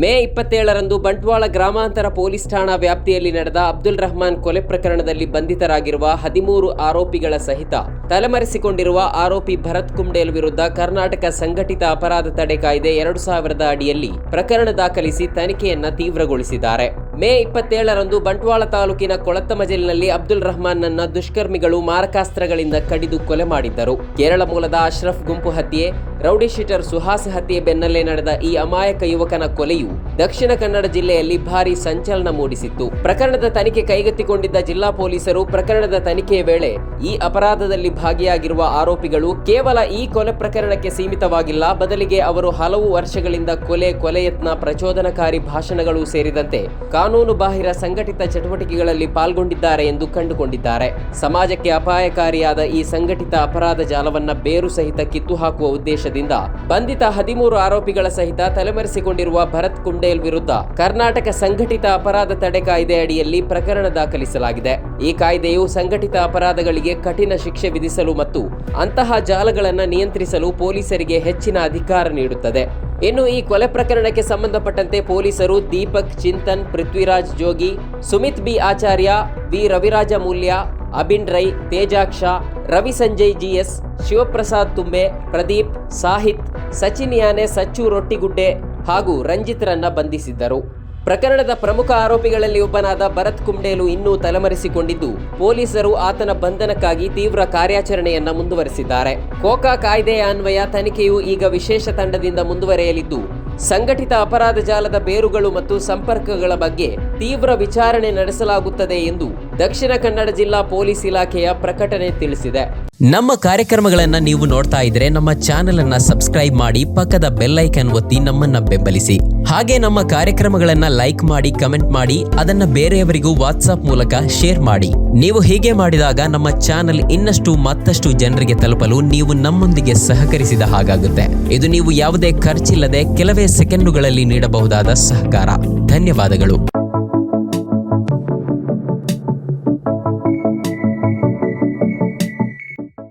ಮೇ ಇಪ್ಪತ್ತೇಳರಂದು ಬಂಟ್ವಾಳ ಗ್ರಾಮಾಂತರ ಪೊಲೀಸ್ ಠಾಣಾ ವ್ಯಾಪ್ತಿಯಲ್ಲಿ ನಡೆದ ಅಬ್ದುಲ್ ರಹಮಾನ್ ಕೊಲೆ ಪ್ರಕರಣದಲ್ಲಿ ಬಂಧಿತರಾಗಿರುವ ಹದಿಮೂರು ಆರೋಪಿಗಳ ಸಹಿತ ತಲೆಮರೆಸಿಕೊಂಡಿರುವ ಆರೋಪಿ ಭರತ್ ಕುಂಡೇಲ್ ವಿರುದ್ಧ ಕರ್ನಾಟಕ ಸಂಘಟಿತ ಅಪರಾಧ ತಡೆ ಕಾಯ್ದೆ ಎರಡು ಸಾವಿರದ ಅಡಿಯಲ್ಲಿ ಪ್ರಕರಣ ದಾಖಲಿಸಿ ತನಿಖೆಯನ್ನ ತೀವ್ರಗೊಳಿಸಿದ್ದಾರೆ. ಮೇ ಇಪ್ಪತ್ತೇಳರಂದು ಬಂಟ್ವಾಳ ತಾಲೂಕಿನ ಕೊಳತ್ತಮಜಲಿನಲ್ಲಿ ಅಬ್ದುಲ್ ರಹಮಾನ್ನನ್ನ ದುಷ್ಕರ್ಮಿಗಳು ಮಾರಕಾಸ್ತ್ರಗಳಿಂದ ಕಡಿದು ಕೊಲೆ ಮಾಡಿದ್ದರು. ಕೇರಳ ಮೂಲದ ಅಶ್ರಫ್ ಗುಂಪು ಹತ್ಯೆ ರೌಡಿ ಶೀಟರ್ ಸುಹಾಸ್ ಹತ್ಯೆ ಬೆನ್ನಲ್ಲೇ ನಡೆದ ಈ ಅಮಾಯಕ ಯುವಕನ ಕೊಲೆಯು ದಕ್ಷಿಣ ಕನ್ನಡ ಜಿಲ್ಲೆಯಲ್ಲಿ ಭಾರಿ ಸಂಚಲನ ಮೂಡಿಸಿತ್ತು. ಪ್ರಕರಣದ ತನಿಖೆ ಕೈಗೆತ್ತಿಕೊಂಡಿದ್ದ ಜಿಲ್ಲಾ ಪೊಲೀಸರು ಪ್ರಕರಣದ ತನಿಖೆಯ ವೇಳೆ ಈ ಅಪರಾಧದಲ್ಲಿ ಭಾಗಿಯಾಗಿರುವ ಆರೋಪಿಗಳು ಕೇವಲ ಈ ಕೊಲೆ ಪ್ರಕರಣಕ್ಕೆ ಸೀಮಿತವಾಗಿಲ್ಲ, ಬದಲಿಗೆ ಅವರು ಹಲವು ವರ್ಷಗಳಿಂದ ಕೊಲೆ ಕೊಲೆ ಯತ್ನ ಪ್ರಚೋದನಕಾರಿ ಭಾಷಣಗಳು ಸೇರಿದಂತೆ ಕಾನೂನು ಬಾಹಿರ ಸಂಘಟಿತ ಚಟುವಟಿಕೆಗಳಲ್ಲಿ ಪಾಲ್ಗೊಂಡಿದ್ದಾರೆ ಎಂದು ಕಂಡುಕೊಂಡಿದ್ದಾರೆ. ಸಮಾಜಕ್ಕೆ ಅಪಾಯಕಾರಿಯಾದ ಈ ಸಂಘಟಿತ ಅಪರಾಧ ಜಾಲವನ್ನ ಬೇರು ಸಹಿತ ಕಿತ್ತು ಹಾಕುವ ಉದ್ದೇಶದಿಂದ ಬಂಧಿತ ಹದಿಮೂರು ಆರೋಪಿಗಳ ಸಹಿತ ತಲೆಮರೆಸಿಕೊಂಡಿರುವ ಭರತ್ ಕುಂಡೇಲ್ ವಿರುದ್ಧ ಕರ್ನಾಟಕ ಸಂಘಟಿತ ಅಪರಾಧ ತಡೆ ಕಾಯ್ದೆ ಅಡಿಯಲ್ಲಿ ಪ್ರಕರಣ ದಾಖಲಿಸಲಾಗಿದೆ. ಈ ಕಾಯ್ದೆಯು ಸಂಘಟಿತ ಅಪರಾಧಗಳಿಗೆ ಕಠಿಣ ಶಿಕ್ಷೆ ವಿಧಿಸಲು ಮತ್ತು ಅಂತಹ ಜಾಲಗಳನ್ನು ನಿಯಂತ್ರಿಸಲು ಪೊಲೀಸರಿಗೆ ಹೆಚ್ಚಿನ ಅಧಿಕಾರ ನೀಡುತ್ತದೆ. ಇನ್ನು ಈ ಕೊಲೆ ಪ್ರಕರಣಕ್ಕೆ ಸಂಬಂಧಪಟ್ಟಂತೆ ಪೊಲೀಸರು Deepak, Chintan, Prithviraj, Jogi, Sumit B Acharya, V Raviraja Mulya Abin Rai, Tejaksha, Ravi Sanjay GS Shivaprasad Thumbe, Pradeep, Sahith, Sachin ಯಾನೆ, ಸಚ್ಚು ರೊಟ್ಟಿಗುಡ್ಡೆ ಹಾಗೂ ರಂಜಿತ್ರನ್ನ ಬಂಧಿಸಿದ್ದರು. ಪ್ರಕರಣದ ಪ್ರಮುಖ ಆರೋಪಿಗಳಲ್ಲಿ ಒಬ್ಬನಾದ ಭರತ್ ಕುಂಡೇಲು ಇನ್ನೂ ತಲೆಮರೆಸಿಕೊಂಡಿದ್ದು, ಪೊಲೀಸರು ಆತನ ಬಂಧನಕ್ಕಾಗಿ ತೀವ್ರ ಕಾರ್ಯಾಚರಣೆಯನ್ನ ಮುಂದುವರೆಸಿದ್ದಾರೆ. ಕೋಕಾ ಕಾಯ್ದೆಯ ಅನ್ವಯ ತನಿಖೆಯು ಈಗ ವಿಶೇಷ ತಂಡದಿಂದ ಮುಂದುವರೆಯಲಿದ್ದು, ಸಂಘಟಿತ ಅಪರಾಧ ಜಾಲದ ಬೇರುಗಳು ಮತ್ತು ಸಂಪರ್ಕಗಳ ಬಗ್ಗೆ ತೀವ್ರ ವಿಚಾರಣೆ ನಡೆಸಲಾಗುತ್ತದೆ ಎಂದು ದಕ್ಷಿಣ ಕನ್ನಡ ಜಿಲ್ಲಾ ಪೊಲೀಸ್ ಇಲಾಖೆಯ ಪ್ರಕಟಣೆ ತಿಳಿಸಿದೆ. ನಮ್ಮ ಕಾರ್ಯಕ್ರಮಗಳನ್ನು ನೀವು ನೋಡ್ತಾ ಇದ್ರೆ ನಮ್ಮ ಚಾನೆಲ್ ಅನ್ನ ಸಬ್ಸ್ಕ್ರೈಬ್ ಮಾಡಿ ಪಕ್ಕದ ಬೆಲ್ಲೈಕನ್ ಒತ್ತಿ ನಮ್ಮನ್ನ ಬೆಂಬಲಿಸಿ. ಹಾಗೆ ನಮ್ಮ ಕಾರ್ಯಕ್ರಮಗಳನ್ನ ಲೈಕ್ ಮಾಡಿ, ಕಮೆಂಟ್ ಮಾಡಿ, ಅದನ್ನ ಬೇರೆಯವರಿಗೂ ವಾಟ್ಸ್ಆಪ್ ಮೂಲಕ ಶೇರ್ ಮಾಡಿ. ನೀವು ಹೀಗೆ ಮಾಡಿದಾಗ ನಮ್ಮ ಚಾನೆಲ್ ಇನ್ನಷ್ಟು ಮತ್ತಷ್ಟು ಜನರಿಗೆ ತಲುಪಲು ನೀವು ನಮ್ಮೊಂದಿಗೆ ಸಹಕರಿಸಿದ ಹಾಗಾಗುತ್ತೆ. ಇದು ನೀವು ಯಾವುದೇ ಖರ್ಚಿಲ್ಲದೆ ಕೆಲವೇ ಸೆಕೆಂಡುಗಳಲ್ಲಿ ನೀಡಬಹುದಾದ ಸಹಕಾರ. ಧನ್ಯವಾದಗಳು.